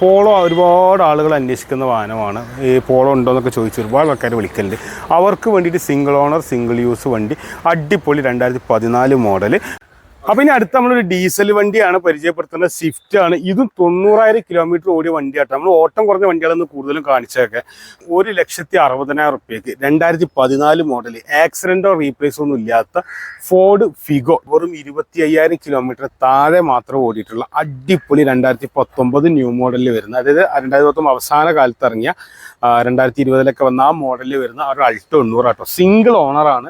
Polo ഒരുപാട് ആളുകൾ അന്വേഷിക്കുന്ന വാഹനമാണ്. ഈ പോളോ ഉണ്ടോ എന്നൊക്കെ ചോദിച്ച് ഒരുപാട് ആൾക്കാർ വിളിക്കലുണ്ട്. അവർക്ക് വേണ്ടിയിട്ട് സിംഗിൾ ഓണർ സിംഗിൾ യൂസ് വണ്ടി അടിപൊളി രണ്ടായിരത്തി പതിനാല് മോഡൽ അപ്പം ഇനി അടുത്ത നമ്മളൊരു ഡീസൽ വണ്ടിയാണ് പരിചയപ്പെടുത്തുന്നത് സ്വിഫ്റ്റ് ആണ്. ഇതും തൊണ്ണൂറായിരം കിലോമീറ്റർ ഓടിയ വണ്ടിയാട്ടോ. നമ്മൾ ഓട്ടം കുറഞ്ഞ വണ്ടികളൊന്നും കൂടുതലും കാണിച്ചതൊക്കെ. ഒരു ലക്ഷത്തി അറുപതിനായിരം റുപ്യക്ക് രണ്ടായിരത്തി പതിനാല് മോഡൽ ആക്സിഡന്റോ റീപ്ലേസോ ഒന്നും ഇല്ലാത്ത ഫോർഡ് ഫിഗോ വെറും ഇരുപത്തി അയ്യായിരം കിലോമീറ്റർ താഴെ മാത്രം ഓടിയിട്ടുള്ള അടിപൊളി രണ്ടായിരത്തി പത്തൊമ്പത് ന്യൂ മോഡലിൽ വരുന്ന അതായത് രണ്ടായിരത്തി പത്തൊമ്പത് അവസാന കാലത്ത് ഇറങ്ങിയ രണ്ടായിരത്തി ഇരുപതിലൊക്കെ വന്ന ആ മോഡലിൽ വരുന്ന ഒരു അൾട്ടോ എണ്ണൂറാട്ടോ സിംഗിൾ ഓണറാണ്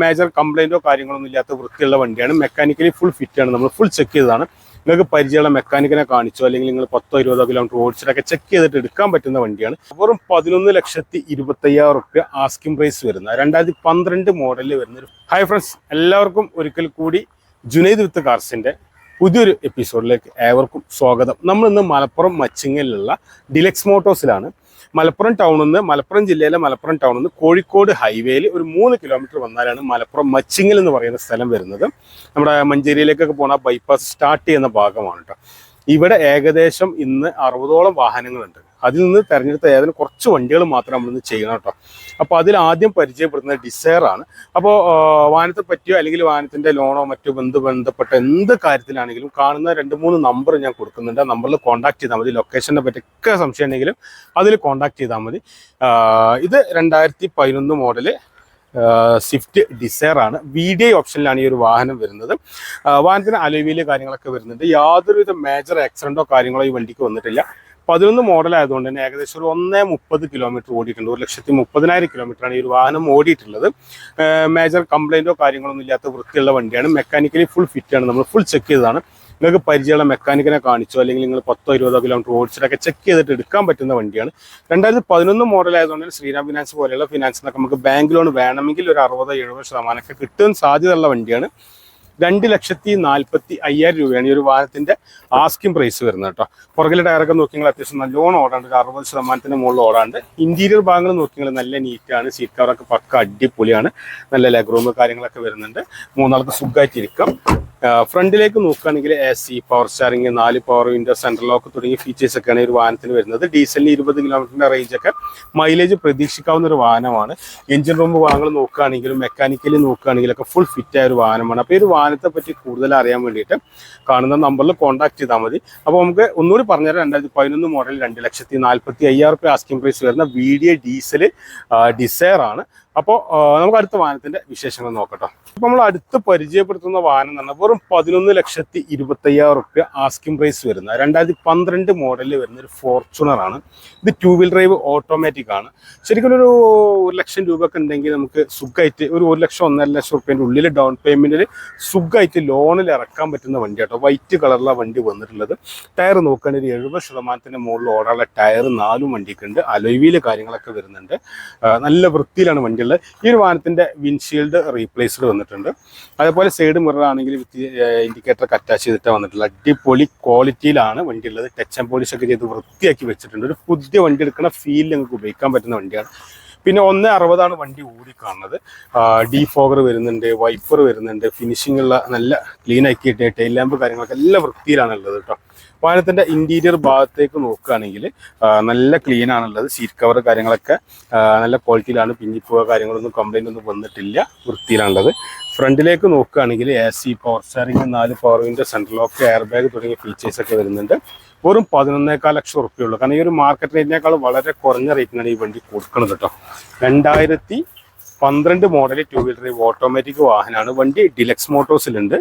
മേജർ കംപ്ലൈന്റോ കാര്യങ്ങളൊന്നും ഇല്ലാത്ത വൃത്തിയുള്ള വണ്ടിയാണ്. മെക്കാനിക്കലി ഫുൾ ഫിറ്റ് ആണ്. നമ്മൾ ഫുൾ ചെക്ക് ചെയ്തതാണ്. നിങ്ങൾക്ക് പരിചയമുള്ള മെക്കാനിക്കിനെ കാണിച്ചോ അല്ലെങ്കിൽ നിങ്ങൾ പത്തോ ഇരുപതോ കിലോമീറ്റർ ഓടിച്ചിട്ടൊക്കെ ചെക്ക് ചെയ്തിട്ട് എടുക്കാൻ പറ്റുന്ന വണ്ടിയാണ്. വെറും പതിനൊന്ന് ലക്ഷത്തി ഇരുപത്തയ്യായിരം റുപ്യ ആസ്കിംഗ് പ്രൈസ് വരുന്ന രണ്ടായിരത്തി പന്ത്രണ്ട് മോഡലിൽ വരുന്ന ഒരു ഹായ് ഫ്രണ്ട്സ് എല്ലാവർക്കും ഒരിക്കൽ കൂടി ജുനൈദ് വിത്ത് കാർസിന്റെ പുതിയൊരു എപ്പിസോഡിലേക്ക് ഏവർക്കും സ്വാഗതം. നമ്മൾ ഇന്ന് മലപ്പുറം മച്ചിങ്ങലിലുള്ള ഡിലക്സ് മോട്ടോഴ്സിലാണ് മലപ്പുറം ടൗണിൽ നിന്ന് മലപ്പുറം ജില്ലയിലെ മലപ്പുറം ടൗണിൽ നിന്ന് കോഴിക്കോട് ഹൈവേയിൽ ഒരു മൂന്ന് കിലോമീറ്റർ വന്നാലാണ് മലപ്പുറം മച്ചിങ്ങൽ എന്ന് പറയുന്ന സ്ഥലം വരുന്നത്. നമ്മുടെ മഞ്ചേരിയിലേക്കൊക്കെ പോണ ബൈപ്പാസ് സ്റ്റാർട്ട് ചെയ്യുന്ന ഭാഗമാണ് കേട്ടോ ഇവിടെ ഏകദേശം ഇന്ന് അറുപതോളം വാഹനങ്ങളുണ്ട്. അതിൽ നിന്ന് തിരഞ്ഞെടുത്ത ഏതെങ്കിലും കുറച്ച് വണ്ടികൾ മാത്രം നമ്മളിന്ന് ചെയ്യണം കേട്ടോ. അപ്പോൾ അതിൽ ആദ്യം പരിചയപ്പെടുന്നത് ആണ്. അപ്പോൾ വാഹനത്തെ പറ്റിയോ അല്ലെങ്കിൽ വാഹനത്തിന്റെ ലോണോ മറ്റോ ബന്ധു ബന്ധപ്പെട്ട എന്ത് കാര്യത്തിലാണെങ്കിലും കാണുന്ന രണ്ട് മൂന്ന് നമ്പർ ഞാൻ കൊടുക്കുന്നുണ്ട്. ആ നമ്പറിൽ കോൺടാക്ട് ചെയ്താൽ മതി. ലൊക്കേഷനെ പറ്റിയൊക്കെ സംശയം ഉണ്ടെങ്കിലും അതിൽ കോൺടാക്ട് ചെയ്താൽ മതി. ഇത് രണ്ടായിരത്തി പതിനൊന്ന് മോഡൽ സ്വിഫ്റ്റ് ഡിസയർ ആണ്. വി ഡി ഐ ഓപ്ഷനിലാണ് ഈ ഒരു വാഹനം വരുന്നത്. വാഹനത്തിന് അലവിയിലെ കാര്യങ്ങളൊക്കെ വരുന്നുണ്ട്. യാതൊരുവിധ മേജർ ആക്സിഡന്റോ കാര്യങ്ങളോ ഈ വണ്ടിക്ക് വന്നിട്ടില്ല. പതിനൊന്ന് മോഡൽ ആയതുകൊണ്ട് തന്നെ ഏകദേശം ഒരു ഒന്നേ മുപ്പത് കിലോമീറ്റർ ഓടിയിട്ടുണ്ട്. ഒരു ലക്ഷത്തി മുപ്പതിനായിരം കിലോമീറ്ററാണ് ഈ ഒരു വാഹനം ഓടിയിട്ടുള്ളത്. മേജർ കംപ്ലൈന്റോ കാര്യങ്ങളൊന്നും ഇല്ലാത്ത വൃത്തിയുള്ള വണ്ടിയാണ്. മെക്കാനിക്കലി ഫുൾ ഫിറ്റ് ആണ്. നമ്മൾ ഫുൾ ചെക്ക് ചെയ്തതാണ്. നിങ്ങൾക്ക് പരിചയമുള്ള മെക്കാനിക്കിനെ കാണിച്ചോ അല്ലെങ്കിൽ നിങ്ങൾ പത്തോ ഇരുപതോ കിലോമീറ്റർ ഓടിച്ചിട്ടൊക്കെ ചെക്ക് ചെയ്തിട്ട് എടുക്കാൻ പറ്റുന്ന വണ്ടിയാണ്. രണ്ടായിരത്തി പതിനൊന്ന് മോഡൽ ആയതുകൊണ്ട് ശ്രീരാം ഫിനാൻസ് പോലെയുള്ള ഫിനാൻസിനൊക്കെ നമുക്ക് ബാങ്ക് ലോൺ വേണമെങ്കിൽ ഒരു അറുപതോ എഴുപത് ശതമാനമൊക്കെ കിട്ടാൻ സാധ്യതയുള്ള വണ്ടിയാണ്. രണ്ട് ലക്ഷത്തി നാൽപ്പത്തി അയ്യായിരം രൂപയാണ് ഈ ഒരു വാഹനത്തിന്റെ ആസ്കിംഗ് പ്രൈസ് വരുന്നത് കേട്ടോ പുറകിലെ ടയറൊക്കെ നോക്കിയാൽ അത്യാവശ്യം നല്ലോണം ഓടാണ്ട് അറുപത് ശതമാനത്തിന് മുകളിൽ ഓടാണ്ട് ഇന്റീരിയർ ഭാഗങ്ങൾ നോക്കിയാൽ നല്ല നീറ്റാണ് സീറ്റ് കവറൊക്കെ പക്ക അടിപൊളിയാണ്. നല്ല ലെഗ് റൂം കാര്യങ്ങളൊക്കെ വരുന്നുണ്ട്. മൂന്നാൾക്ക് സുഖമായിട്ടിരിക്കാം ഫ്രണ്ടിലേക്ക് നോക്കുകയാണെങ്കിൽ എ സി പവർ സ്റ്റാറിംഗ് നാല് പവർ വിൻഡോ സെൻട്രൽ ലോക്ക് തുടങ്ങിയ ഫീച്ചേഴ്സ് ഒക്കെയാണ് ഒരു വാഹനത്തിന് വരുന്നത്. ഡീസലിന് ഇരുപത് കിലോമീറ്ററിന്റെ റേഞ്ച് ഒക്കെ മൈലേജ് പ്രതീക്ഷിക്കാവുന്ന ഒരു വാഹനമാണ്. എഞ്ചിൻ റൂം ഭാഗങ്ങൾ നോക്കുകയാണെങ്കിലും മെക്കാനിക്കലി നോക്കുകയാണെങ്കിലും ഒക്കെ ഫുൾ ഫിറ്റ് ആയ ഒരു വാഹനമാണ്. അപ്പോൾ ഈ ഒരു വാഹനത്തെ പറ്റി കൂടുതൽ അറിയാൻ വേണ്ടിയിട്ട് കാണുന്ന നമ്പറിൽ കോൺടാക്ട് ചെയ്താൽ മതി. അപ്പോൾ നമുക്ക് ഒന്നുകൂടി പറഞ്ഞുതരാം. രണ്ടായിരത്തി പതിനൊന്ന് മോഡൽ രണ്ട് ലക്ഷത്തി നാൽപ്പത്തി അയ്യായിരം റുപ്യ ആസ്കിംഗ് പ്രൈസ് വരുന്ന വി ഡി ഡീസൽ ഡിസയർ ആണ്. അപ്പോൾ നമുക്ക് അടുത്ത വാഹനത്തിന്റെ വിശേഷങ്ങൾ നോക്കട്ടോ. അപ്പോൾ നമ്മൾ അടുത്ത് പരിചയപ്പെടുത്തുന്ന വാഹനം എന്ന് പറഞ്ഞാൽ വെറും പതിനൊന്ന് ലക്ഷത്തി ഇരുപത്തയ്യായിരം റുപ്യ ആസ്കിംഗ് പ്രൈസ് വരുന്ന രണ്ടായിരത്തി പന്ത്രണ്ട് മോഡലിൽ വരുന്ന ഒരു ഫോർച്യൂണർ ആണ്. ഇത് ടൂ വീൽ ഡ്രൈവ് ഓട്ടോമാറ്റിക് ആണ്. ശരിക്കും ഒരു ഒരു ലക്ഷം രൂപ ഒക്കെ ഉണ്ടെങ്കിൽ നമുക്ക് സുഖമായിട്ട് ഒരു ഒരു ലക്ഷം ഒന്നര ലക്ഷം റുപ്യന്റെ ഉള്ളിൽ ഡൗൺ പേയ്മെന്റിൽ സുഖമായിട്ട് ലോണിൽ ഇറക്കാൻ പറ്റുന്ന വണ്ടി വൈറ്റ് കളറിലാണ് വണ്ടി വന്നിട്ടുള്ളത്. ടയർ നോക്കുകയാണെങ്കിൽ ഒരു എഴുപത് ശതമാനത്തിന് മുകളിൽ ഓടാനുള്ള ടയർ നാലും വണ്ടിക്കുണ്ട്. അലോയിൽ കാര്യങ്ങളൊക്കെ വരുന്നുണ്ട്. നല്ല വൃത്തിയിലാണ് വണ്ടിയുള്ളത്. ഈ ഒരു വാഹനത്തിന്റെ വിൻഷീൽഡ് റീപ്ലേസ്ഡ് വന്നിട്ടുണ്ട്. അതേപോലെ സൈഡ് മിറർ ആണെങ്കിൽ ഇൻഡിക്കേറ്റർ അറ്റാച്ച് ചെയ്തിട്ട് വന്നിട്ടുള്ള അടിപൊളി ക്വാളിറ്റിയിലാണ് വണ്ടി ഉള്ളത് ടച്ച് ആൻഡ് പോളിഷ് ഒക്കെ ചെയ്ത് വൃത്തിയാക്കി വെച്ചിട്ടുണ്ട്. ഒരു പുതിയ വണ്ടി എടുക്കുന്ന ഫീൽ നിങ്ങൾക്ക് ഉപയോഗിക്കാൻ പറ്റുന്ന വണ്ടിയാണ്. പിന്നെ ഒന്ന് അറുപതാണ് വണ്ടി ഓടി കാണുന്നത്. ഡീ ഫോഗർ വരുന്നുണ്ട് വൈപ്പർ വരുന്നുണ്ട് ഫിനിഷിംഗ് ഉള്ള നല്ല ക്ലീൻ ആക്കിയിട്ട് ടൈൽ ലാമ്പ് കാര്യങ്ങളൊക്കെ എല്ലാം വൃത്തിയിലാണ് ഉള്ളത് കേട്ടോ. വാഹനത്തിന്റെ ഇന്റീരിയർ ഭാഗത്തേക്ക് നോക്കുകയാണെങ്കിൽ നല്ല ക്ലീൻ ആണുള്ളത്. സീറ്റ് കവർ കാര്യങ്ങളൊക്കെ നല്ല ക്വാളിറ്റിയിലാണ് പിന്നിപ്പോ കാര്യങ്ങളൊന്നും കംപ്ലൈന്റ് ഒന്നും വന്നിട്ടില്ല. വൃത്തിയിലാണുള്ളത്. ഫ്രണ്ടിലേക്ക് നോക്കുകയാണെങ്കിൽ എ സി പവർ സ്റ്റാറിംഗ് നാല് power window central lock airbag തുടങ്ങിയ ഫീച്ചേഴ്സ് ഒക്കെ വരുന്നുണ്ട്. വെറും പതിനൊന്നേക്കാൽ ലക്ഷം റുപ്യ ഉള്ളൂ കാരണം ഈ ഒരു മാർക്കറ്റ് റേറ്റിനേക്കാൾ വളരെ കുറഞ്ഞ റേറ്റിനാണ് ഈ വണ്ടി കൊടുക്കുന്നത് കേട്ടോ. രണ്ടായിരത്തി പന്ത്രണ്ട് മോഡൽ ടു വീലർ ഓട്ടോമാറ്റിക് വാഹനമാണ് വണ്ടി ഡിലക്സ് മോട്ടോഴ്സിലുണ്ട്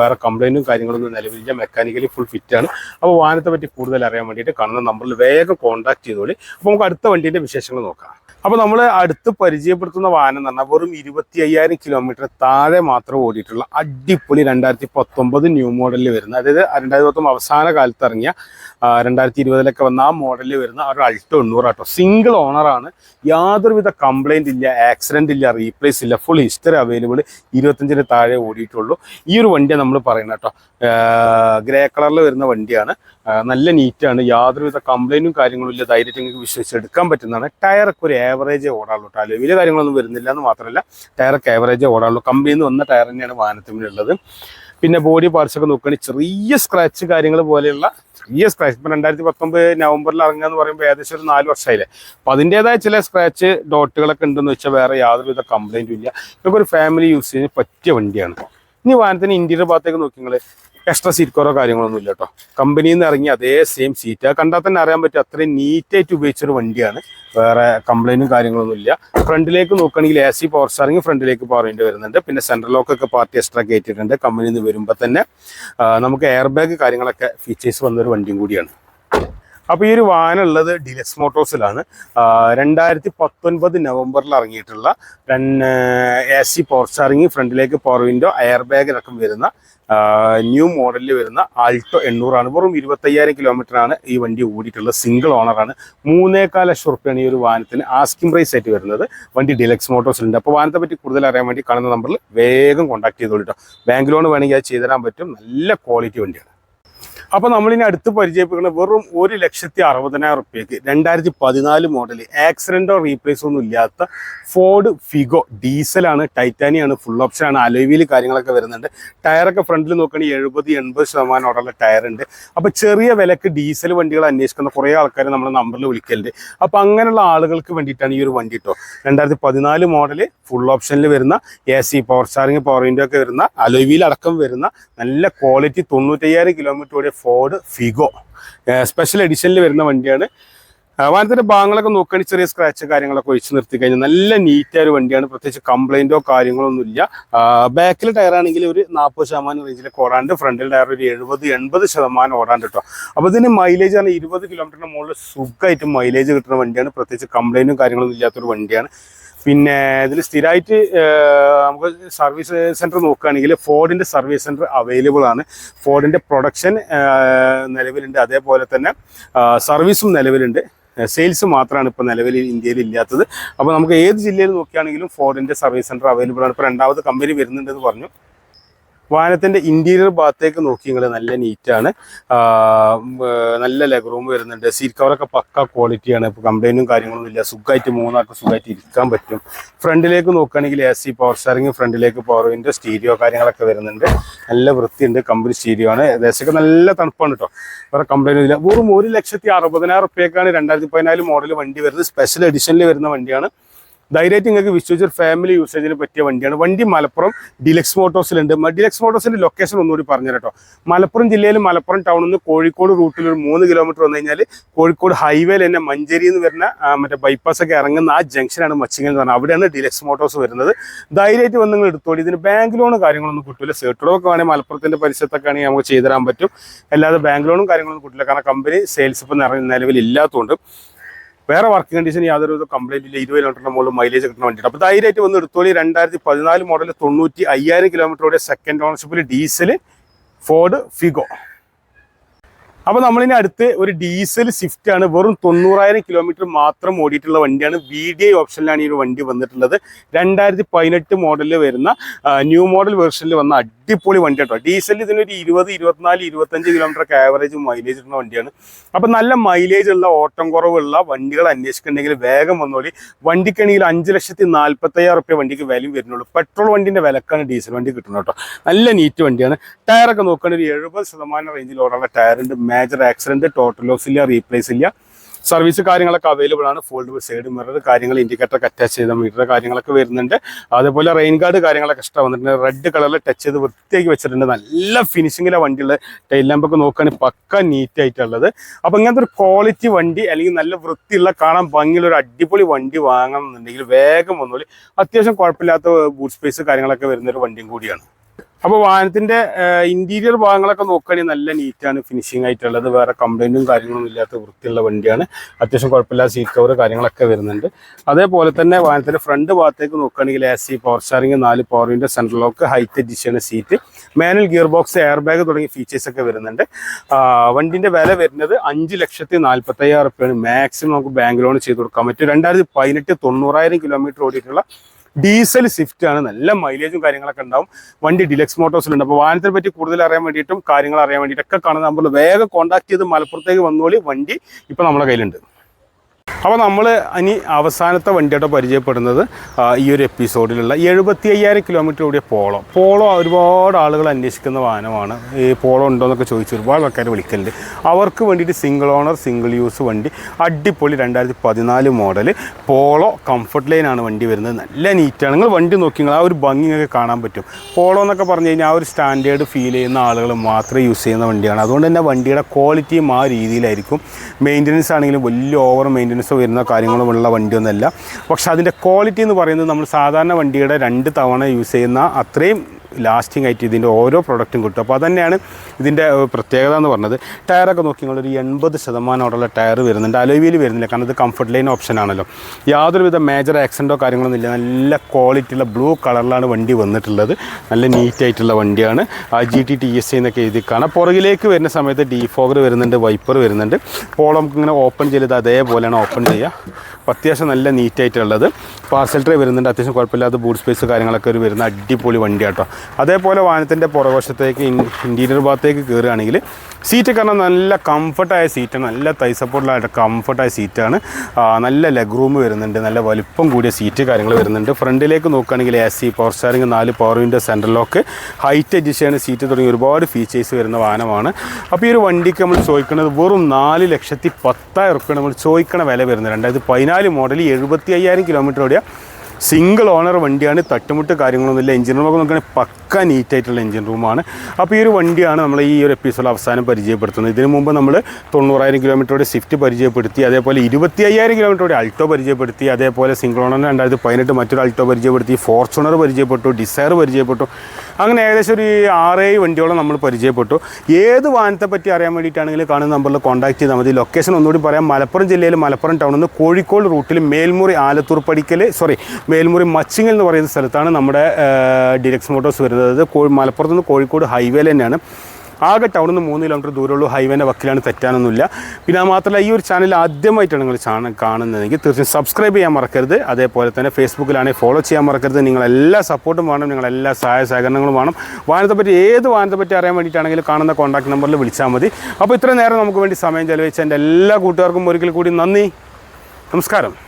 വേറെ കംപ്ലൈന്റും കാര്യങ്ങളൊന്നും നിലവിലില്ല. മെക്കാനിക്കലി ഫുൾ ഫിറ്റ് ആണ്. അപ്പോൾ വാഹനത്തെ പറ്റി കൂടുതൽ അറിയാൻ വേണ്ടിയിട്ട് കാണുന്ന നമ്പറിൽ വേഗം കോൺടാക്ട് ചെയ്തോളി. അപ്പോൾ നമുക്ക് അടുത്ത വണ്ടീന്റെ വിശേഷങ്ങൾ നോക്കാം. അപ്പോൾ നമ്മൾ അടുത്ത് പരിചയപ്പെടുത്തുന്ന വാഹനം എന്ന് പറഞ്ഞാൽ വെറും ഇരുപത്തി അയ്യായിരം കിലോമീറ്റർ താഴെ മാത്രം ഓടിയിട്ടുള്ള അടിപൊളി രണ്ടായിരത്തി പത്തൊമ്പത് ന്യൂ മോഡലിൽ വരുന്ന അതായത് രണ്ടായിരത്തി പത്തൊമ്പത് അവസാന കാലത്ത് ഇറങ്ങിയ രണ്ടായിരത്തി ഇരുപതിലൊക്കെ വന്ന ആ മോഡലിൽ വരുന്ന ഒരു അൾട്ടോ എണ്ണൂറ് ആട്ടോ. സിംഗിൾ ഓണറാണ് യാതൊരുവിധ കംപ്ലൈന്റ് ഇല്ല ആക്സിഡന്റ് ഇല്ല റീപ്ലേസ് ഇല്ല. ഫുൾ ഹിസ്റ്ററി അവൈലബിൾ ഇരുപത്തഞ്ചിന് താഴെ ഓടിയിട്ടുള്ളൂ. ഈ ഒരു വണ്ടിയാണ് നമ്മൾ പറയുന്നത് കേട്ടോ. ഗ്രേ കളറിൽ വരുന്ന വണ്ടിയാണ്. നല്ല നീറ്റാണ്. യാതൊരുവിധ കംപ്ലൈന്റും കാര്യങ്ങളും ഇല്ല. ധൈര്യത്തിൽ നിങ്ങൾക്ക് വിശ്വസിച്ച് എടുക്കാൻ പറ്റുന്നതാണ്. ടയറൊക്കെ ഒരു ആവറേജ് ഓടാനുള്ളൂ കേട്ടോ. വലിയ കാര്യങ്ങളൊന്നും വരുന്നില്ല എന്ന് മാത്രമല്ല ടയറൊക്കെ ആവറേജ് ഓടാനുള്ളൂ കമ്പനിയിൽ നിന്ന് വന്ന ടയർ തന്നെയാണ് വാഹനത്തിനുള്ളത്. പിന്നെ ബോഡി പാർട്സ് ഒക്കെ നോക്കുകയാണെങ്കിൽ ചെറിയ സ്ക്രാച്ച് കാര്യങ്ങൾ പോലെയുള്ള ചെറിയ സ്ക്രാച്ച് ഇപ്പം രണ്ടായിരത്തി പത്തൊമ്പത് നവംബറിൽ ഇറങ്ങുക എന്ന് പറയുമ്പോൾ ഏകദേശം ഒരു നാല് വർഷമായില്ലേ? അപ്പം അതിന്റെതായ ചില സ്ക്രാച്ച് ഡോട്ടുകളൊക്കെ ഉണ്ടെന്ന് വെച്ചാൽ വേറെ യാതൊരുവിധ കംപ്ലൈന്റും ഇല്ല. ഇതൊക്കെ ഒരു ഫാമിലി യൂസ് യൂസിന് പറ്റിയ വണ്ടിയാണ്. ഇനി വാഹനത്തിന് ഇന്റീരിയർ ഭാഗത്തേക്ക് നോക്കി നിങ്ങൾ എക്സ്ട്രാ സീറ്റ് കവറോ കാര്യങ്ങളൊന്നും ഇല്ല കേട്ടോ കമ്പനിയിൽ നിന്ന് ഇറങ്ങി അതേ സെയിം സീറ്റ് കണ്ടാൽ തന്നെ അറിയാൻ പറ്റും അത്രയും നീറ്റായിട്ട് ഉപയോഗിച്ചൊരു വണ്ടിയാണ്. വേറെ കംപ്ലൈന്റും കാര്യങ്ങളൊന്നും ഇല്ല. ഫ്രണ്ടിലേക്ക് നോക്കുകയാണെങ്കിൽ എ സി പവർ സ്റ്റാറിങ് ഫ്രണ്ടിലേക്ക് പവർ വേണ്ടി വരുന്നുണ്ട്. പിന്നെ സെൻട്രൽ ലോക്കൊക്കെ പാർട്ടി എക്സ്ട്രാ കയറ്റിയിട്ടുണ്ട് കമ്പനിയിൽ നിന്ന് വരുമ്പോൾ തന്നെ നമുക്ക് എയർ ബാഗ് കാര്യങ്ങളൊക്കെ ഫീച്ചേഴ്സ് വന്നൊരു വണ്ടിയും കൂടിയാണ്. അപ്പോൾ ഈ ഒരു വാഹനം ഉള്ളത് ഡിലക്സ് മോട്ടോഴ്സിലാണ് രണ്ടായിരത്തി പത്തൊൻപത് നവംബറിൽ ഇറങ്ങിയിട്ടുള്ള എ സി പവർ സ്റ്റാറിങ് ഫ്രണ്ടിലേക്ക് പവർ വിൻഡോ എയർ ബാഗ് അടക്കം വരുന്ന ന്യൂ മോഡലിൽ വരുന്ന ആൾട്ടോ എണ്ണൂറാണ്. വെറും ഇരുപത്തയ്യായിരം കിലോമീറ്റർ ആണ് ഈ വണ്ടി ഓടിയിട്ടുള്ളത്. സിംഗിൾ ഓണറാണ് മൂന്നേകാൽ ലക്ഷം റുപ്യാണ് ഈ ഒരു വാഹനത്തിന് ആസ്കിംഗ് പ്രൈസ് ആയിട്ട് വരുന്നത്. വണ്ടി ഡിലക്സ് മോട്ടോഴ്സിലുണ്ട് അപ്പോൾ വാഹനത്തെ പറ്റി കൂടുതൽ അറിയാൻ വേണ്ടി കാണുന്ന നമ്പറിൽ വേഗം കോൺടാക്ട് ചെയ്തോളൂ കേട്ടോ ബാങ്ക് ലോൺ വേണമെങ്കിൽ അത് ചെയ്തു തരാൻ പറ്റും. നല്ല ക്വാളിറ്റി വണ്ടിയാണ്. അപ്പോൾ നമ്മളിനി അടുത്ത് പരിചയപ്പെടുന്നത് വെറും ഒരു ലക്ഷത്തി അറുപതിനായിരം റുപ്യക്ക് രണ്ടായിരത്തി പതിനാല് മോഡൽ ആക്സിഡന്റോ റീപ്ലേസോ ഒന്നും ഇല്ലാത്ത ഫോർഡ് ഫിഗോ ഡീസലാണ് ടൈറ്റാനിയാണ് ഫുൾ ഓപ്ഷനാണ് അലോവിയിൽ കാര്യങ്ങളൊക്കെ വരുന്നുണ്ട്. ടയറൊക്കെ ഫ്രണ്ടിൽ നോക്കുകയാണെങ്കിൽ എഴുപത് എൺപത് ടയർ ഉണ്ട്. അപ്പോൾ ചെറിയ വിലക്ക് ഡീസൽ വണ്ടികൾ അന്വേഷിക്കുന്ന കുറേ ആൾക്കാർ നമ്മുടെ നമ്പറിൽ വിളിക്കലുണ്ട്. അപ്പോൾ അങ്ങനെയുള്ള ആളുകൾക്ക് വേണ്ടിയിട്ടാണ് ഈ ഒരു വണ്ടി കേട്ടോ രണ്ടായിരത്തി പതിനാല് മോഡൽ ഫുൾ ഓപ്ഷനിൽ വരുന്ന A C power steering power window ഒക്കെ വരുന്ന അലോവിയിൽ അടക്കം വരുന്ന നല്ല ക്വാളിറ്റി തൊണ്ണൂറ്റയ്യായിരം കിലോമീറ്റർ ഓടിയ ഫോർഡ് ഫിഗോ സ്പെഷ്യൽ എഡിഷനിൽ വരുന്ന വണ്ടിയാണ്. ആ, വാഹനത്തിന്റെ ഭാഗങ്ങളൊക്കെ നോക്കുകയാണെങ്കിൽ ചെറിയ സ്ക്രാച്ച് കാര്യങ്ങളൊക്കെ ഒഴിച്ച് നിർത്തി കഴിഞ്ഞാൽ നല്ല നീറ്റായ ഒരു വണ്ടിയാണ്. പ്രത്യേകിച്ച് കംപ്ലൈന്റോ കാര്യങ്ങളോ ഒന്നും ഇല്ല ബാക്കിൽ ടയർ ആണെങ്കിൽ ഒരു നാൽപ്പത് ശതമാനം റേഞ്ചിൽ ഓടാണ്ട് ഫ്രണ്ടിൽ ടയർ ഒരു എഴുപത് എൺപത് ശതമാനം ഓടാണ്ട് കേട്ടോ അപ്പോൾ ഇതിന് മൈലേജ് ആണ് ഇരുപത് കിലോമീറ്ററിന് മുകളിൽ സുഖമായിട്ട് മൈലേജ് കിട്ടുന്ന വണ്ടിയാണ്. പ്രത്യേകിച്ച് കംപ്ലൈന്റും കാര്യങ്ങളൊന്നും ഇല്ലാത്തൊരു വണ്ടിയാണ്. പിന്നെ ഇതിൽ സ്ഥിരമായിട്ട് നമുക്ക് സർവീസ് സെന്റർ നോക്കുകയാണെങ്കിൽ ഫോർഡിന്റെ സർവീസ് സെന്റർ അവൈലബിൾ ആണ്. ഫോർഡിന്റെ പ്രൊഡക്ഷൻ നിലവിലുണ്ട്. അതേപോലെ തന്നെ സർവീസും നിലവിലുണ്ട്. സെയിൽസ് മാത്രമാണ് ഇപ്പോൾ നിലവിൽ ഇന്ത്യയിൽ ഇല്ലാത്തത്. അപ്പോൾ നമുക്ക് ഏത് ജില്ലയിൽ നോക്കുകയാണെങ്കിലും ഫോർഡിന്റെ സർവീസ് സെന്റർ അവൈലബിൾ ആണ്. ഇപ്പോൾ രണ്ടാമത് കമ്പനി വരുന്നുണ്ടെന്ന് പറഞ്ഞു. വാഹനത്തിന്റെ ഇന്റീരിയർ ഭാഗത്തേക്ക് നോക്കി നിങ്ങൾ നല്ല നീറ്റാണ്. നല്ല ലെഗ് റൂം വരുന്നുണ്ട്. സീറ്റ് കവറൊക്കെ പക്ക ക്വാളിറ്റിയാണ് ഇപ്പോൾ കംപ്ലൈന്റും കാര്യങ്ങളൊന്നും ഇല്ല. സുഖമായിട്ട് മൂന്നാൾക്ക് സുഖമായിട്ട് ഇരിക്കാൻ പറ്റും. ഫ്രണ്ടിലേക്ക് നോക്കുകയാണെങ്കിൽ എ സി പവർ സ്റ്റാറിങ് ഫ്രണ്ടിലേക്ക് പവർ വിൻഡോ സ്റ്റീരിയോ കാര്യങ്ങളൊക്കെ വരുന്നുണ്ട്. നല്ല വൃത്തിയുണ്ട്. കമ്പനി സ്റ്റീരിയോ ആണ്. ഏകദേശമൊക്കെ നല്ല തണുപ്പാണ് കേട്ടോ വേറെ കംപ്ലൈന്റ് ഇല്ല വെറും ഒരു ലക്ഷത്തി അറുപതിനായിരം റുപ്യക്കാണ് രണ്ടായിരത്തി പതിനാല് മോഡൽ വണ്ടി വരുന്നത്. സ്പെഷ്യൽ എഡിഷനിൽ വരുന്ന വണ്ടിയാണ്. ധൈര്യമായിട്ട് നിങ്ങൾക്ക് വിശ്വസിച്ച് ഒരു ഫാമിലി യൂസേജിന് പറ്റിയ വണ്ടിയാണ്. വണ്ടി മലപ്പുറം ഡിലക്സ് മോട്ടോഴ്സിലുണ്ട് ഡിലക്സ് മോട്ടോഴ്സിന്റെ ലൊക്കേഷൻ ഒന്നുകൂടി പറഞ്ഞു കേട്ടോ മലപ്പുറം ജില്ലയിൽ മലപ്പുറം ടൗണിൽ നിന്ന് കോഴിക്കോട് റൂട്ടിൽ ഒരു മൂന്ന് കിലോമീറ്റർ വന്നു കഴിഞ്ഞാൽ കോഴിക്കോട് ഹൈവേയിൽ തന്നെ മഞ്ചേരി എന്ന് വരുന്ന മറ്റേ ബൈപ്പാസ് ഒക്കെ ഇറങ്ങുന്ന ആ ജംഗ്ഷനാണ് മച്ചിങ്ങൽ എന്ന് പറഞ്ഞാൽ അവിടെയാണ് ഡിലക്സ് മോട്ടോഴ്സ് വരുന്നത്. ധൈര്യമായിട്ട് വന്ന് നിങ്ങൾ എടുത്തോളി. ഇതിന് ബാങ്ക് ലോൺ കാര്യങ്ങളൊന്നും കിട്ടില്ല സേർട്ടുകളൊക്കെ വേണമെങ്കിൽ മലപ്പുറത്തിന്റെ പരിസരത്തൊക്കെ ആണെങ്കിൽ നമുക്ക് ചെയ്തു തരാൻ പറ്റും. അല്ലാതെ ബാങ്ക് ലോണും കാര്യങ്ങളൊന്നും കിട്ടില്ല കാരണം കമ്പനി സെയിൽസ് ഇപ്പം നിലവിൽ ഇല്ലാത്തതുകൊണ്ട് വേറെ വർക്കിംഗ് കണ്ടീഷൻ യാതൊരു കംപ്ലൈന്റ് ഇല്ല. ഇരുപത് കിലോമീറ്ററിന് മുകളിൽ മൈലേജ് കിട്ടുന്ന വണ്ടിയാണ്. അപ്പോൾ ധൈര്യമായിട്ട് വന്ന് എടുത്തോളി. രണ്ടായിരത്തി പതിനാല് മോഡൽ തൊണ്ണൂറ്റി അയ്യായിരം കിലോമീറ്ററോടെ സെക്കൻഡ് ഓണർഷിപ്പിൽ ഡീസൽ ഫോർഡ് ഫിഗോ അപ്പോൾ നമ്മളിനി അടുത്ത് ഒരു ഡീസൽ സ്വിഫ്റ്റ് ആണ്. വെറും തൊണ്ണൂറായിരം കിലോമീറ്റർ മാത്രം ഓടിയിട്ടുള്ള വണ്ടിയാണ്. വി ഡി ഐ ഓപ്ഷനിലാണ് ഈ ഒരു വണ്ടി വന്നിട്ടുള്ളത്. രണ്ടായിരത്തി പതിനെട്ട് മോഡലിൽ വരുന്ന ന്യൂ മോഡൽ വെർഷനിൽ വന്ന അടിപൊളി വണ്ടി കേട്ടോ. ഡീസൽ ഇതിനൊരു ഇരുപത് ഇരുപത്തിനാല് ഇരുപത്തഞ്ച് കിലോമീറ്റർ ആവറേജ് മൈലേജ് ഉള്ള വണ്ടിയാണ്. അപ്പം നല്ല മൈലേജ് ഉള്ള ഓട്ടം കുറവുള്ള വണ്ടികൾ അന്വേഷിക്കുന്നുണ്ടെങ്കിൽ വേഗം വന്നോളി. വണ്ടിക്കാണെങ്കിൽ അഞ്ച് ലക്ഷത്തി നാൽപ്പത്തയ്യായിരം റുപ്യ വണ്ടിക്ക് വിലയും വരുന്നുള്ളൂ. പെട്രോൾ വണ്ടിന്റെ വിലക്കാണ് ഡീസൽ വണ്ടി കിട്ടുന്നത് കേട്ടോ. നല്ല നീറ്റ് വണ്ടിയാണ്. ടയറൊക്കെ നോക്കുകയാണെങ്കിൽ ഒരു എഴുപത് ശതമാനം റേഞ്ചിൽ ഓടാനുള്ള ടയറുണ്ട് മേജർ ആക്സിഡന്റ് ടോട്ടൽ ലോസ് ഇല്ല റീപ്ലേസ് ഇല്ല. സർവീസ് കാര്യങ്ങളൊക്കെ അവൈലബിൾ ആണ്. ഫോൾഡ് സൈഡ് മിറർ കാര്യങ്ങൾ ഇൻഡിക്കേറ്റർ അറ്റാച്ച് ചെയ്ത മീറ്റർ കാര്യങ്ങളൊക്കെ വരുന്നുണ്ട്. അതുപോലെ റെയിൻ ഗാർഡ് കാര്യങ്ങളൊക്കെ ഇഷ്ടം വന്നിട്ടുണ്ട്. റെഡ് കളറിൽ ടച്ച് ചെയ്ത് വൃത്തിയാക്കി വെച്ചിട്ടുണ്ട്. നല്ല ഫിനിഷിങ്ങിലെ വണ്ടിയുള്ള ടൈൽ ലാമ്പൊക്കെ നോക്കുകയാണെങ്കിൽ പക്ക നീറ്റ് ആയിട്ടുള്ളത്. അപ്പോൾ ഇങ്ങനത്തെ ഒരു ക്വാളിറ്റി വണ്ടി അല്ലെങ്കിൽ നല്ല വൃത്തിയുള്ള കാണാൻ ഭംഗിയുള്ള ഒരു അടിപൊളി വണ്ടി വാങ്ങണം എന്നുണ്ടെങ്കിൽ വേഗം വന്നോളി. അത്യാവശ്യം കുഴപ്പമില്ലാത്ത ബൂട്ട് സ്പേസ് കാര്യങ്ങളൊക്കെ വരുന്ന ഒരു വണ്ടിയും കൂടിയാണ്. അപ്പോൾ വാഹനത്തിന്റെ ഇന്റീരിയർ ഭാഗങ്ങളൊക്കെ നോക്കുകയാണെങ്കിൽ നല്ല നീറ്റാണ് ഫിനിഷിംഗ് ആയിട്ടുള്ളത്. വേറെ കംപ്ലൈന്റും കാര്യങ്ങളൊന്നും ഇല്ലാത്ത വൃത്തിയുള്ള വണ്ടിയാണ്. അത്യാവശ്യം കുഴപ്പമില്ലാത്ത സീറ്റ് കവർ കാര്യങ്ങളൊക്കെ വരുന്നുണ്ട്. അതേപോലെ തന്നെ വാഹനത്തിന്റെ ഫ്രണ്ട് ഭാഗത്തേക്ക് നോക്കുകയാണെങ്കിൽ എ സി പവർ സ്റ്റാറിംഗ് നാല് power central lock height edition seat manual gear box air bag തുടങ്ങിയ ഫീച്ചേഴ്സ് ഒക്കെ വരുന്നുണ്ട്. വണ്ടിന്റെ വില വരുന്നത് അഞ്ച് ലക്ഷത്തി നാൽപ്പത്തി അയ്യായിരം റുപ്യാണ് മാക്സിമം നമുക്ക് ബാങ്ക് ലോൺ ചെയ്ത് കൊടുക്കാൻ പറ്റും രണ്ടായിരത്തി പതിനെട്ട് തൊണ്ണൂറായിരം കിലോമീറ്റർ ഓടിയിട്ടുള്ള ഡീസൽ സ്വിഫ്റ്റ് ആണ്. നല്ല മൈലേജും കാര്യങ്ങളൊക്കെ ഉണ്ടാവും. വണ്ടി ഡിലക്സ് മോട്ടോഴ്സിലുണ്ട് അപ്പോൾ വാഹനത്തിനെ പറ്റി കൂടുതൽ അറിയാൻ വേണ്ടിയിട്ടും കാര്യങ്ങൾ അറിയാൻ വേണ്ടിയിട്ടൊക്കെ കാണുന്ന നമ്പറിൽ വേഗം കോൺടാക്ട് ചെയ്ത് മലപ്പുറത്തേക്ക് വന്നോളി. വണ്ടി ഇപ്പം നമ്മുടെ കയ്യിലുണ്ട്. അപ്പോൾ നമ്മൾ ഇനി അവസാനത്തെ വണ്ടിയായിട്ട് പരിചയപ്പെടുന്നത് ഈ ഒരു എപ്പിസോഡിലുള്ള എഴുപത്തി അയ്യായിരം കിലോമീറ്റർ ഓടിയ പോളോ. പോളോ ഒരുപാട് ആളുകൾ അന്വേഷിക്കുന്ന വാഹനമാണ്. ഈ പോളോ ഉണ്ടോ എന്നൊക്കെ ചോദിച്ച് ഒരുപാട് ആൾക്കാർ വിളിക്കലുണ്ട്. അവർക്ക് വേണ്ടിയിട്ട് സിംഗിൾ ഓണർ സിംഗിൾ യൂസ് വണ്ടി അടിപൊളി രണ്ടായിരത്തി പതിനാല് മോഡൽ പോളോ കംഫർട്ട് ലൈനാണ് വണ്ടി വരുന്നത്. നല്ല നീറ്റാണ് നിങ്ങൾ വണ്ടി നോക്കി നിങ്ങൾ ആ ഒരു ഭംഗി നിങ്ങൾക്ക് കാണാൻ പറ്റും. പോളോ എന്നൊക്കെ പറഞ്ഞു കഴിഞ്ഞാൽ ആ ഒരു സ്റ്റാൻഡേർഡ് ഫീൽ ചെയ്യുന്ന ആളുകൾ മാത്രമേ യൂസ് ചെയ്യുന്ന വണ്ടിയാണ്. അതുകൊണ്ട് തന്നെ വണ്ടിയുടെ ക്വാളിറ്റിയും ആ രീതിയിലായിരിക്കും. മെയിന്റനൻസ് ആണെങ്കിലും വലിയ ഓവർ മെയിന്റനൻസോ വരുന്ന കാര്യങ്ങളുമുള്ള വണ്ടിയൊന്നുമല്ല പക്ഷേ അതിന്റെ ക്വാളിറ്റി എന്ന് പറയുന്നത് നമ്മൾ സാധാരണ വണ്ടിയുടെ രണ്ട് തവണ യൂസ് ചെയ്യുന്ന അത്രയും ലാസ്റ്റിംഗ് ആയിട്ട് ഇതിന്റെ ഓരോ പ്രൊഡക്റ്റും കിട്ടും. അപ്പോൾ അതന്നെയാണ് ഇതിന്റെ പ്രത്യേകത എന്ന് പറഞ്ഞത്. ടയറൊക്കെ നോക്കി ഒരു എൺപത് ശതമാനോടുള്ള ടയർ വരുന്നുണ്ട്. അലോവിയിൽ വരുന്നില്ല കാരണം ഇത് കംഫർട്ട് ലൈൻ ഓപ്ഷൻ ആണല്ലോ. യാതൊരുവിധ മേജർ ആക്സിഡന്റോ കാര്യങ്ങളൊന്നും ഇല്ല നല്ല ക്വാളിറ്റിയുള്ള ബ്ലൂ കളറിലാണ് വണ്ടി വന്നിട്ടുള്ളത്. നല്ല നീറ്റായിട്ടുള്ള വണ്ടിയാണ്. ആ ജി ടി ടി എസ് എന്നൊക്കെ എഴുതി കാണാം. പുറകിലേക്ക് വരുന്ന സമയത്ത് ഡീഫോഗർ വരുന്നുണ്ട് വൈപ്പർ വരുന്നുണ്ട്. പോളം ഇങ്ങനെ ഓപ്പൺ ചെയ്തത് അതേപോലെയാണ് ഓപ്പൺ ചെയ്യുക. അത്യാവശ്യം നല്ല നീറ്റ് ആയിട്ടുള്ളത്. പാർസൽ ട്രേ വരുന്നുണ്ട്. അത്യാവശ്യം കുഴപ്പമില്ലാത്ത ബൂട്ട് സ്പേസ് കാര്യങ്ങളൊക്കെ ഒരു വരുന്ന അടിപൊളി വണ്ടി കേട്ടോ അതേപോലെ വാഹനത്തിന്റെ പുറകുവശത്തേക്ക് ഇന്റീരിയർ ഭാഗത്തേക്ക് കയറുകയാണെങ്കിൽ സീറ്റ് കാരണം നല്ല കംഫർട്ടായ സീറ്റാണ് നല്ല തൈ സപ്പോർട്ടിലായിട്ട് കംഫർട്ടായ സീറ്റാണ് നല്ല ലെഗ് റൂം വരുന്നുണ്ട്. നല്ല വലിപ്പം കൂടിയ സീറ്റ് കാര്യങ്ങൾ വരുന്നുണ്ട്. ഫ്രണ്ടിലേക്ക് നോക്കുകയാണെങ്കിൽ എ സി പവർ സ്റ്റാറിംഗ് നാല് power window central lock height adjust ചെയ്യുന്ന സീറ്റ് തുടങ്ങി ഒരുപാട് ഫീച്ചേഴ്സ് വരുന്ന വാഹനമാണ്. അപ്പോൾ ഈ ഒരു വണ്ടിക്ക് നമ്മൾ ചോദിക്കുന്നത് വെറും നാല് ലക്ഷത്തി പത്തായിരം റുപ്യ നമ്മൾ ചോദിക്കണ വില വരുന്നത്. രണ്ടായിരത്തി പതിനാല് മോഡൽ എഴുപത്തി അയ്യായിരം കിലോമീറ്റർ ഓടിയ є. സിംഗിൾ ഓണർ വണ്ടിയാണ് തട്ടുമുട്ട് കാര്യങ്ങളൊന്നുമില്ല. എഞ്ചിൻ റൂമൊക്കെ നോക്കുകയാണെങ്കിൽ പക്ക നീറ്റായിട്ടുള്ള എഞ്ചിൻ റൂമാണ്. അപ്പോൾ ഈ ഒരു വണ്ടിയാണ് നമ്മൾ ഈ ഒരു എപ്പിസോഡ് അവസാനം പരിചയപ്പെടുത്തുന്നത്. ഇതിനു മുമ്പ് നമ്മൾ തൊണ്ണൂറായിരം കിലോമീറ്ററോടെ സ്വിഫ്റ്റ് പരിചയപ്പെടുത്തി അതേപോലെ ഇരുപത്തി അയ്യായിരം കിലോമീറ്ററോടെ അൾട്ടോ പരിചയപ്പെടുത്തി അതേപോലെ സിംഗിൾ ഓണർ രണ്ടായിരത്തി പതിനെട്ട് മറ്റൊരു അൾട്ടോ പരിചയപ്പെടുത്തി ഫോർച്യൂണർ പരിചയപ്പെട്ടു ഡിസയർ പരിചയപ്പെട്ടു. അങ്ങനെ ഏകദേശം ഒരു ആറേഴ് വണ്ടിയോളം നമ്മൾ പരിചയപ്പെട്ടു. ഏത് വാഹനത്തെ പറ്റി അറിയാൻ വേണ്ടിയിട്ടാണെങ്കിൽ കാണുന്ന നമ്പറിൽ കോൺടാക്ട് ചെയ്താൽ മതി. ലൊക്കേഷൻ ഒന്നുകൂടി പറയാം. മലപ്പുറം ജില്ലയിൽ മലപ്പുറം ടൗണിൽ നിന്ന് കോഴിക്കോട് റൂട്ടിൽ മേൽമുറി ആലത്തൂർ പടിക്കൽ സോറി മേൽമുറി മച്ചിങ്ങൽ എന്ന് പറയുന്ന സ്ഥലത്താണ് നമ്മുടെ ഡിലക്സ് മോട്ടോഴ്സ് വരുന്നത്. കോ- മലപ്പുറത്ത് നിന്ന് കോഴിക്കോട് ഹൈവേയിൽ തന്നെയാണ്. ആകെ ടൗണിൽ നിന്ന് മൂന്ന് കിലോമീറ്റർ ദൂരമുള്ളൂ ഹൈവേന്റെ വക്കിലാണ് തെറ്റാനൊന്നുമില്ല. പിന്നെ മാത്രമല്ല ഈ ഒരു ചാനൽ ആദ്യമായിട്ടാണ് നിങ്ങൾ ചാനൽ കാണുന്നതെങ്കിൽ തീർച്ചയായും സബ്സ്ക്രൈബ് ചെയ്യാൻ മറക്കരുത്. അതേപോലെ തന്നെ ഫേസ്ബുക്കിലാണെങ്കിൽ ഫോളോ ചെയ്യാൻ മറക്കരുത്. നിങ്ങളെല്ലാ സപ്പോർട്ടും വേണം. നിങ്ങളെല്ലാ സഹായ സഹകരണങ്ങളും വേണം. വാഹനത്തെ പറ്റി ഏത് വാഹനത്തെ പറ്റി അറിയാൻ വേണ്ടിയിട്ടാണെങ്കിലും കാണുന്ന കോൺടാക്ട് നമ്പറിൽ വിളിച്ചാൽ മതി. അപ്പോൾ ഇത്ര നേരം നമുക്ക് വേണ്ടി സമയം ചെലവഴിച്ച എന്റെ എല്ലാ കൂട്ടുകാർക്കും ഒരിക്കൽ കൂടി നന്ദി. നമസ്കാരം.